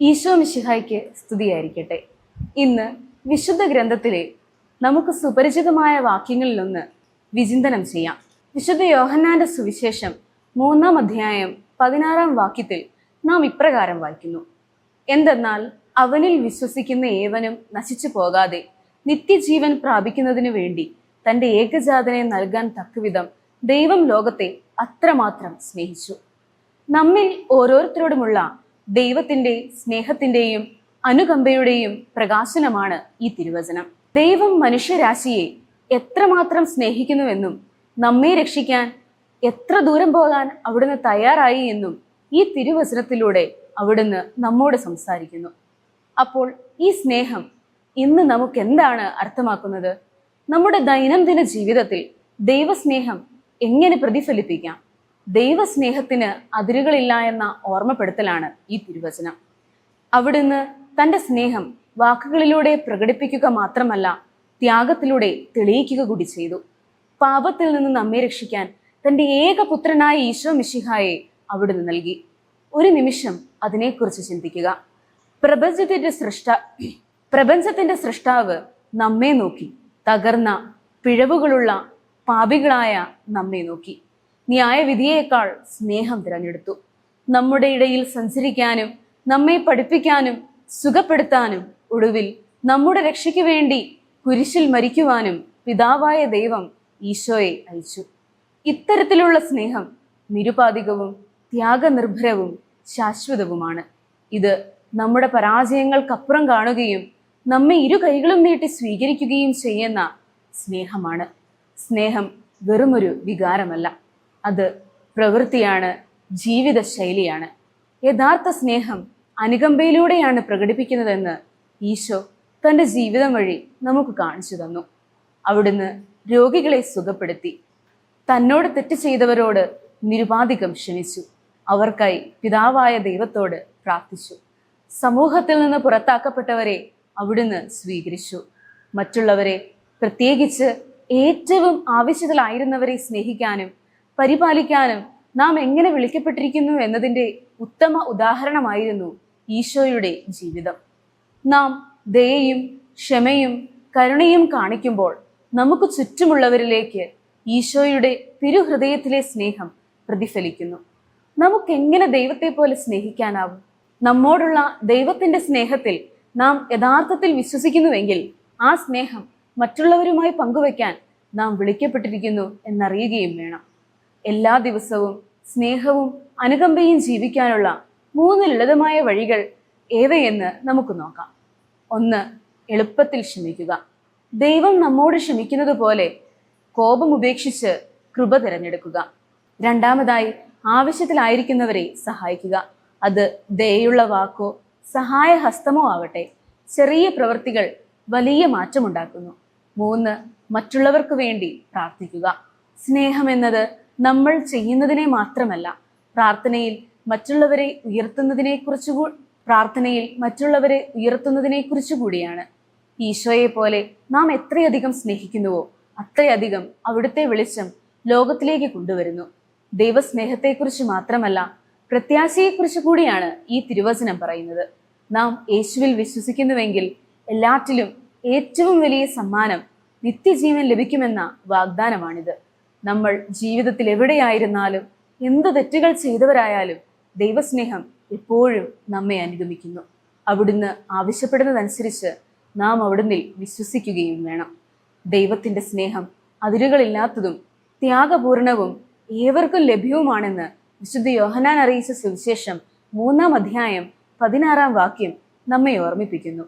ഈശോ മിശിഹായ്ക്ക് സ്തുതിയായിരിക്കട്ടെ. ഇന്ന് വിശുദ്ധ ഗ്രന്ഥത്തിലെ നമുക്ക് സുപരിചിതമായ വാക്യങ്ങളിലൊന്ന് വിചിന്തനം ചെയ്യാം. വിശുദ്ധ യോഹന്നാന്റെ സുവിശേഷം മൂന്നാം അധ്യായം പതിനാറാം വാക്യത്തിൽ നാം ഇപ്രകാരം വായിക്കുന്നു. എന്തെന്നാൽ അവനിൽ വിശ്വസിക്കുന്ന ഏവനും നശിച്ചു പോകാതെ നിത്യജീവൻ പ്രാപിക്കുന്നതിനു വേണ്ടി തന്റെ ഏകജാതനെ നൽകാൻ തക്കവിധം ദൈവം ലോകത്തെ അത്രമാത്രം സ്നേഹിച്ചു. നമ്മിൽ ഓരോരുത്തരോടുമുള്ള ദൈവത്തിന്റെ സ്നേഹത്തിന്റെയും അനുകമ്പയുടെയും പ്രകാശനമാണ് ഈ തിരുവചനം. ദൈവം മനുഷ്യരാശിയെ എത്രമാത്രം സ്നേഹിക്കുന്നുവെന്നും നമ്മെ രക്ഷിക്കാൻ എത്ര ദൂരം പോകാൻ അവിടുന്ന് തയ്യാറായി എന്നും ഈ തിരുവചനത്തിലൂടെ അവിടുന്ന് നമ്മോട് സംസാരിക്കുന്നു. അപ്പോൾ ഈ സ്നേഹം ഇന്ന് നമുക്ക് എന്താണ് അർത്ഥമാക്കുന്നത്? നമ്മുടെ ദൈനംദിന ജീവിതത്തിൽ ദൈവസ്നേഹം എങ്ങനെ പ്രതിഫലിപ്പിക്കാം? ദൈവസ്നേഹത്തിന് അതിരുകളില്ല എന്ന ഓർമ്മപ്പെടുത്തലാണ് ഈ തിരുവചനം. അവിടുന്ന് തന്റെ സ്നേഹം വാക്കുകളിലൂടെ പ്രകടിപ്പിക്കുക മാത്രമല്ല ത്യാഗത്തിലൂടെ തെളിയിക്കുക കൂടി ചെയ്തു. പാപത്തിൽ നിന്ന് നമ്മെ രക്ഷിക്കാൻ തന്റെ ഏകപുത്രനായ ഈശോ മിഷിഹായെ അവിടുന്ന് നൽകി. ഒരു നിമിഷം അതിനെക്കുറിച്ച് ചിന്തിക്കുക. പ്രപഞ്ചത്തിന്റെ സൃഷ്ട പ്രപഞ്ചത്തിന്റെ സൃഷ്ടാവ് നമ്മെ നോക്കി. തകർന്ന പിഴവുകളുള്ള പാപികളായ നമ്മെ നോക്കി. ന്യായവിധിയേക്കാൾ സ്നേഹം തിരഞ്ഞെടുത്തു. നമ്മുടെ ഇടയിൽ സഞ്ചരിക്കാനും നമ്മെ പഠിപ്പിക്കാനും സുഖപ്പെടുത്താനും ഒടുവിൽ നമ്മുടെ രക്ഷയ്ക്ക് വേണ്ടി കുരിശിൽ മരിക്കുവാനും പിതാവായ ദൈവം ഈശോയെ അയച്ചു. ഇത്തരത്തിലുള്ള സ്നേഹം നിരുപാധികവും ത്യാഗനിർഭരവും ശാശ്വതവുമാണ്. ഇത് നമ്മുടെ പരാജയങ്ങൾക്കപ്പുറം കാണുകയും നമ്മെ ഇരു കൈകളും നീട്ടി സ്വീകരിക്കുകയും ചെയ്യുന്ന സ്നേഹമാണ്. സ്നേഹം വെറുമൊരു വികാരമല്ല. അത് പ്രവൃത്തിയാണ് ജീവിത ശൈലിയാണ് യഥാർത്ഥ സ്നേഹം അനുകമ്പയിലൂടെയാണ് പ്രകടിപ്പിക്കുന്നതെന്ന് ഈശോ തന്റെ ജീവിതം വഴി നമുക്ക് കാണിച്ചു തന്നു. അവിടുന്ന് രോഗികളെ സുഖപ്പെടുത്തി. തന്നോട് തെറ്റ് ചെയ്തവരോട് നിരുപാധികം ക്ഷമിച്ചു. അവർക്കായി പിതാവായ ദൈവത്തോട് പ്രാർത്ഥിച്ചു. സമൂഹത്തിൽ നിന്ന് പുറത്താക്കപ്പെട്ടവരെ അവിടുന്ന് സ്വീകരിച്ചു. മറ്റുള്ളവരെ പ്രത്യേകിച്ച് ഏറ്റവും ആവശ്യത്തിലായിരുന്നവരെ സ്നേഹിക്കാനും പരിപാലിക്കാനും നാം എങ്ങനെ വിളിക്കപ്പെട്ടിരിക്കുന്നു എന്നതിന്റെ ഉത്തമ ഉദാഹരണമായിരുന്നു ഈശോയുടെ ജീവിതം. നാം ദയയും ക്ഷമയും കരുണയും കാണിക്കുമ്പോൾ നമുക്ക് ചുറ്റുമുള്ളവരിലേക്ക് ഈശോയുടെ തിരുഹൃദയത്തിലെ സ്നേഹം പ്രതിഫലിക്കുന്നു. നമുക്ക് എങ്ങനെ ദൈവത്തെ പോലെ സ്നേഹിക്കാനാവും? നമ്മോടുള്ള ദൈവത്തിന്റെ സ്നേഹത്തിൽ നാം യഥാർത്ഥത്തിൽ വിശ്വസിക്കുന്നുവെങ്കിൽ ആ സ്നേഹം മറ്റുള്ളവരുമായി പങ്കുവയ്ക്കാൻ നാം വിളിക്കപ്പെട്ടിരിക്കുന്നു എന്നറിയുകയും വേണം. എല്ലാ ദിവസവും സ്നേഹവും അനുകമ്പയും ജീവിക്കാനുള്ള മൂന്ന് ലളിതമായ വഴികൾ ഏവയെന്ന് നമുക്ക് നോക്കാം. ഒന്ന് എളുപ്പത്തിൽ ക്ഷമിക്കുക. ദൈവം നമ്മോട് ക്ഷമിക്കുന്നത് പോലെ കോപം ഉപേക്ഷിച്ച് കൃപ തിരഞ്ഞെടുക്കുക. രണ്ടാമതായി ആവശ്യത്തിലായിരിക്കുന്നവരെ സഹായിക്കുക. അത് ദയുള്ള വാക്കോ സഹായഹസ്തമോ ആവട്ടെ. ചെറിയ പ്രവൃത്തികൾ വലിയ മാറ്റമുണ്ടാക്കുന്നു. മൂന്ന് മറ്റുള്ളവർക്ക് വേണ്ടി പ്രാർത്ഥിക്കുക. സ്നേഹം എന്നത് നമ്മൾ ചെയ്യുന്നതിനെ മാത്രമല്ല പ്രാർത്ഥനയിൽ മറ്റുള്ളവരെ ഉയർത്തുന്നതിനെ കുറിച്ചു പ്രാർത്ഥനയിൽ മറ്റുള്ളവരെ ഉയർത്തുന്നതിനെ കുറിച്ചു കൂടിയാണ്. ഈശോയെ പോലെ നാം എത്രയധികം സ്നേഹിക്കുന്നുവോ അത്രയധികം അവിടുത്തെ വെളിച്ചം ലോകത്തിലേക്ക് കൊണ്ടുവരുന്നു. ദൈവസ്നേഹത്തെക്കുറിച്ച് മാത്രമല്ല പ്രത്യാശയെക്കുറിച്ച് കൂടിയാണ് ഈ തിരുവചനം പറയുന്നത്. നാം യേശുവിൽ വിശ്വസിക്കുന്നുവെങ്കിൽ എല്ലാറ്റിലും ഏറ്റവും വലിയ സമ്മാനം നിത്യജീവൻ ലഭിക്കുമെന്ന വാഗ്ദാനമാണിത്. നമ്മൾ ജീവിതത്തിൽ എവിടെയായിരുന്നാലും എന്ത് തെറ്റുകൾ ചെയ്തവരായാലും ദൈവസ്നേഹം എപ്പോഴും നമ്മെ അനുഗമിക്കുന്നു. അവിടുന്ന് ആവശ്യപ്പെടുന്നതനുസരിച്ച് നാം അവിടുന്ന് വിശ്വസിക്കുകയും വേണം. ദൈവത്തിന്റെ സ്നേഹം അതിരുകളില്ലാത്തതും ത്യാഗപൂർണവും ഏവർക്കും ലഭ്യവുമാണെന്ന് വിശുദ്ധ യോഹനാൻ അറിയിച്ച സുവിശേഷം മൂന്നാം അധ്യായം പതിനാറാം വാക്യം നമ്മെ ഓർമ്മിപ്പിക്കുന്നു.